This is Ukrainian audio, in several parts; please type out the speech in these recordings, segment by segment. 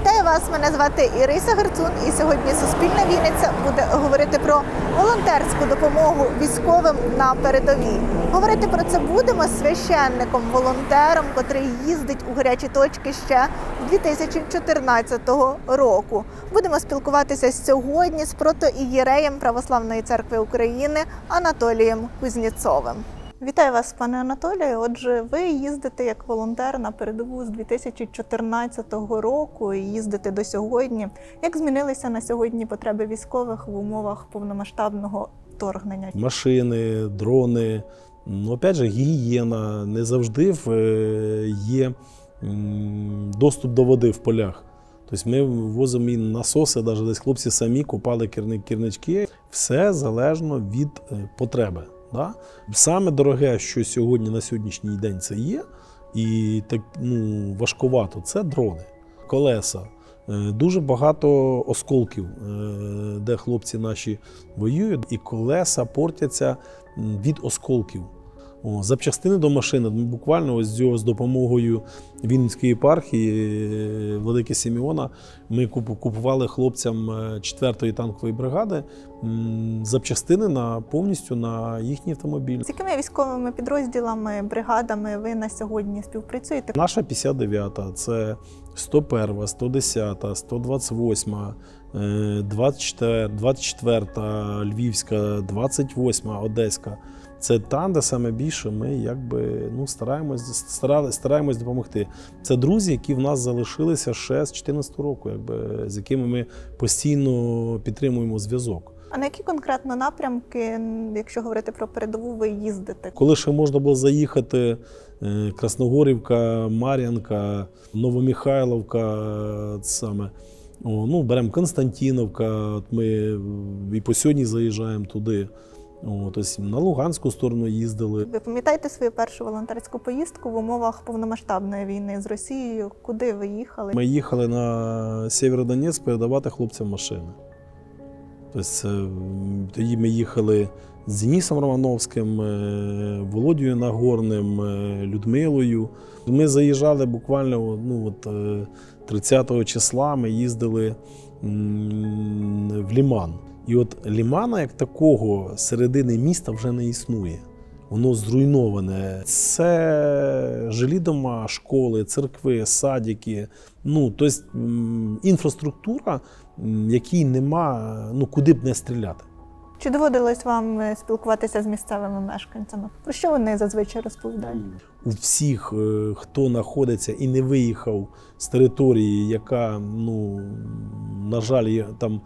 Вітаю вас! Мене звати Іриса Герцун, і сьогодні Суспільна Вінниця буде говорити про волонтерську допомогу військовим на передовій. Говорити про це будемо священником, волонтером, котрий їздить у гарячі точки ще 2014 року. Будемо спілкуватися сьогодні з протоієреєм Православної церкви України Анатолієм Кузнєцовим. Вітаю вас, пане Анатолію. Отже, ви їздите як волонтер на передову з 2014 року і їздите до сьогодні. Як змінилися на сьогодні потреби військових в умовах повномасштабного вторгнення? машини, дрони. Ну, опять же, гігієна. Не завжди е, є доступ до води в полях. Тобто ми возимо і насоси, навіть десь хлопці самі купали керни- кернички. Все залежно від е, потреби. Да? Саме дороге, що сьогодні на сьогоднішній день це є, і так ну, важкувато, це дрони, колеса. Е, Дуже багато осколків, е, де хлопці наші воюють, і колеса портяться від осколків. О, запчастини до машини. Буквально ось з- з допомогою Вінницької єпархії е, Владики Сіміона ми куп- купували хлопцям 4-ї танкової бригади запчастини на повністю на їхній автомобіль. З якими військовими підрозділами, бригадами ви на сьогодні співпрацюєте? Наша 59-та це 101, 110, 128, е, 24, 24 Львівська, 28 Одеська. Це там, де саме більше ми якби ну стараємось старали, стараємось допомогти. Це друзі, які в нас залишилися ще з 2014 року, якби з якими ми постійно підтримуємо зв'язок. А на які конкретно напрямки, якщо говорити про передову, ви їздите? Коли ще можна було заїхати, е, Красногорівка, Мар'янка, Новомихайловка, е, саме. О, ну, беремо Константіновка, ми і по сьогодні заїжджаємо туди. О, тобто на Луганську сторону їздили. Ви пам'ятаєте свою першу волонтерську поїздку в умовах повномасштабної війни з Росією? Куди ви їхали? Ми їхали на Сєвєродонецьк передавати хлопцям машини. Тобто, тоді ми їхали з Денисом Романовським, е, Володією Нагорним, е, Людмилою. Ми заїжджали буквально ну, от, е, 30 числа ми їздили в Ліман. І от Лімана як такого середини міста вже не існує. Воно зруйноване. Це жилі дома, школи, церкви, садики. Ну, тобто інфраструктура, якій нема, ну куди б не стріляти. Чи доводилось вам е, спілкуватися з місцевими мешканцями? Про що вони зазвичай розповідають? У всіх, е, хто знаходиться і не виїхав з території, яка, ну, на жаль, є там е,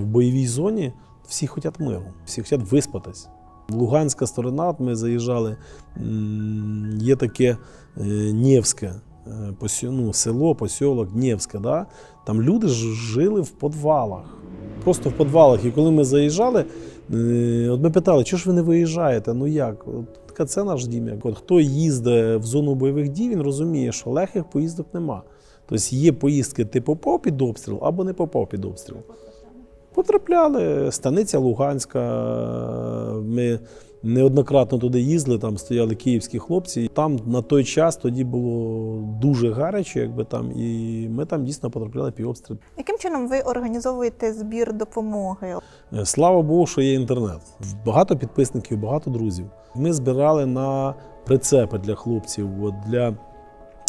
в бойовій зоні, всі хочуть миру, всі хочуть виспатись. Луганська сторона, ми заїжджали, є таке Нєвське, ну, село, посілок Нєвське. Да? Там люди жили в підвалах. Просто в підвалах. І коли ми заїжджали, е, от ми питали, чого ж ви не виїжджаєте? Ну як? От, це наш дім. От, хто їздить в зону бойових дій, він розуміє, що легких поїздок нема. Тобто є поїздки, ти попав під обстріл або не попав під обстріл. Потрапляли, станиця Луганська. Ми неоднократно туди їздили, там стояли київські хлопці. Там на той час тоді було дуже гаряче, якби там, і ми там дійсно потрапляли під обстріл. Яким чином ви організовуєте збір допомоги? Е, Слава Богу, що є інтернет. Багато підписників, багато друзів. Ми збирали на прицепи для хлопців. Для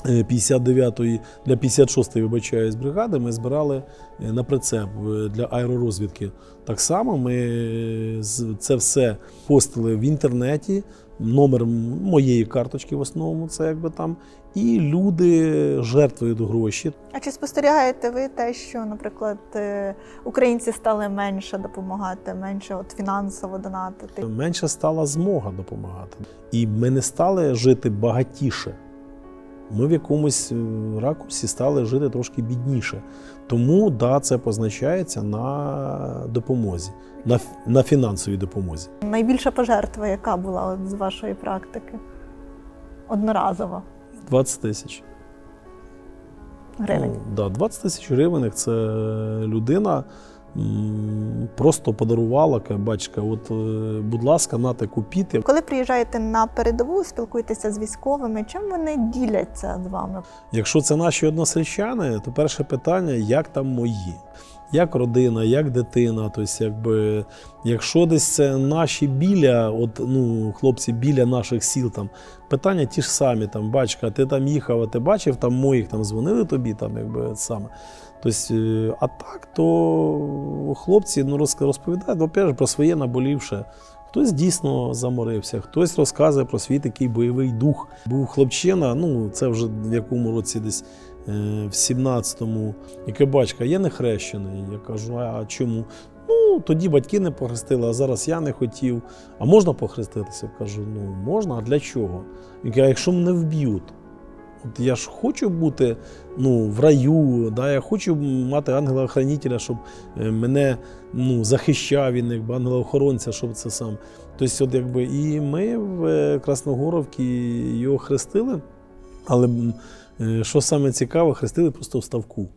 59-ї, для 56-ї, вибачаюсь, бригади ми збирали е, на прицеп е, для аеророзвідки. Так само ми е, це все постили в інтернеті. Номер моєї карточки в основному це якби там. І люди жертвують гроші. А чи спостерігаєте ви те, що, наприклад, е, українці стали менше допомагати, менше от фінансово донатити? менше стала змога допомагати. І ми не стали жити багатіше. Ми в якомусь е, ракурсі стали жити трошки бідніше. Тому да, це позначається на допомозі, на, на фінансовій допомозі. Найбільша пожертва, яка була от з вашої практики? Одноразово 20 тисяч. гривень. Ну, да, 20 тисяч гривень це людина просто подарувала, каже, бачка, от, е, будь ласка, нате купіти. Коли приїжджаєте на передову, спілкуєтеся з військовими, чим вони діляться з вами? Якщо це наші односельчани, то перше питання, як там мої? Як родина, як дитина? Тобто, якби, якщо десь це наші біля, от, ну, хлопці біля наших сіл, там, питання ті ж самі, там, бачка, ти там їхав, а ти бачив там моїх, там дзвонили тобі, там, якби, саме. Тобто, е, а так, то хлопці ну, розповідають, опять же, про своє наболівше. Хтось дійсно заморився, хтось розказує про свій такий бойовий дух. Був хлопчина, ну це вже в якому році десь в 17-му, яке батька, я не хрещений. Я кажу, а чому? Ну, тоді батьки не похрестили, а зараз я не хотів. А можна похреститися? Кажу, ну можна, а для чого? Він каже, а якщо мене вб'ють? От я ж хочу бути ну, в раю, да, я хочу мати ангела-охранителя, щоб е, мене ну, захищав він, якби ангела-охоронця, щоб це сам. Тобто, от, якби, і ми в е, Красногоровці його хрестили, але е, що саме цікаве, хрестили просто в ставку.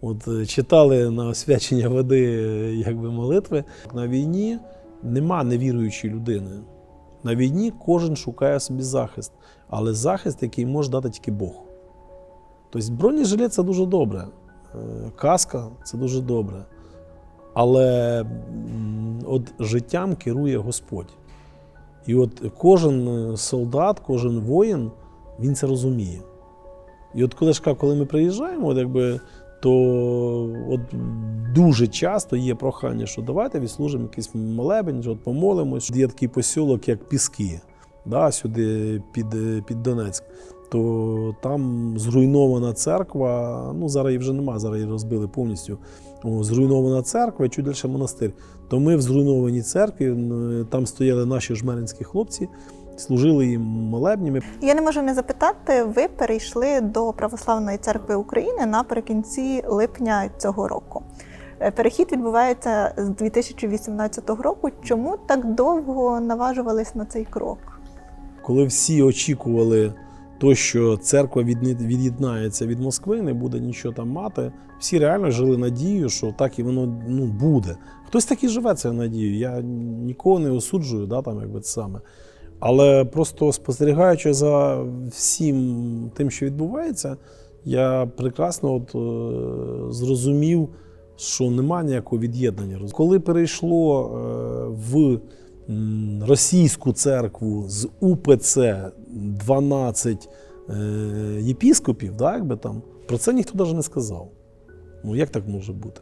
От е, читали на освячення води е, якби, молитви. На війні нема невіруючої людини. На війні кожен шукає собі захист, але захист, який може дати тільки Бог. Тобто бронежилет це дуже добре, е, каска це дуже добре. Але от життям керує Господь. І от кожен е, солдат, кожен воїн, він це розуміє. І от коли коли ми приїжджаємо, от якби, то от дуже часто є прохання, що давайте відслужимо якийсь молебень, от помолимось. Є такий посілок, як Піски, да, сюди під, під Донецьк. То там зруйнована церква, ну зараз її вже немає, зараз її розбили повністю. О, зруйнована церква і чуть далі монастир. То ми в зруйнованій церкві, там стояли наші жмеринські хлопці, служили їм молебнями. Я не можу не запитати, ви перейшли до Православної церкви України наприкінці липня цього року. Е, Перехід відбувається з 2018 року. Чому так довго наважувались на цей крок? коли всі очікували то, що церква від'єднається від Москви, не буде нічого там мати, всі реально жили надією, що так і воно ну, буде. Хтось так і живе цією надією. Я нікого не осуджую, да, там, якби це саме. Але просто спостерігаючи за всім тим, що відбувається, я прекрасно от, е, зрозумів, що немає ніякого від'єднання. Коли перейшло е, в російську церкву з УПЦ 12 е, єпіскопів, да, якби там, про це ніхто навіть не сказав. Ну як так може бути?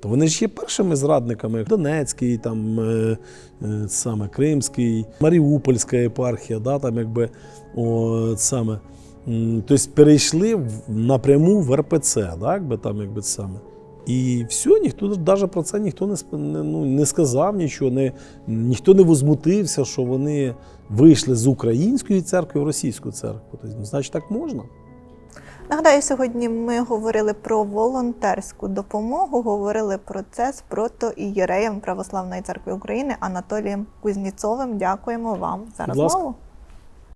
То вони ж є першими зрадниками, як Донецький, там, е, е, саме Кримський, Маріупольська єпархія, да, там, якби, о, саме. Тобто перейшли напряму в РПЦ, да, якби, там, якби, саме. І все, ніхто навіть про це ніхто не, не, ну, не сказав нічого, не, ніхто не возмутився, що вони вийшли з української церкви в російську церкву. Тобто, ну, значить, так можна. Нагадаю, сьогодні ми говорили про волонтерську допомогу, говорили про це з протоієреєм Православної церкви України Анатолієм Кузніцовим. Дякуємо вам за розмову.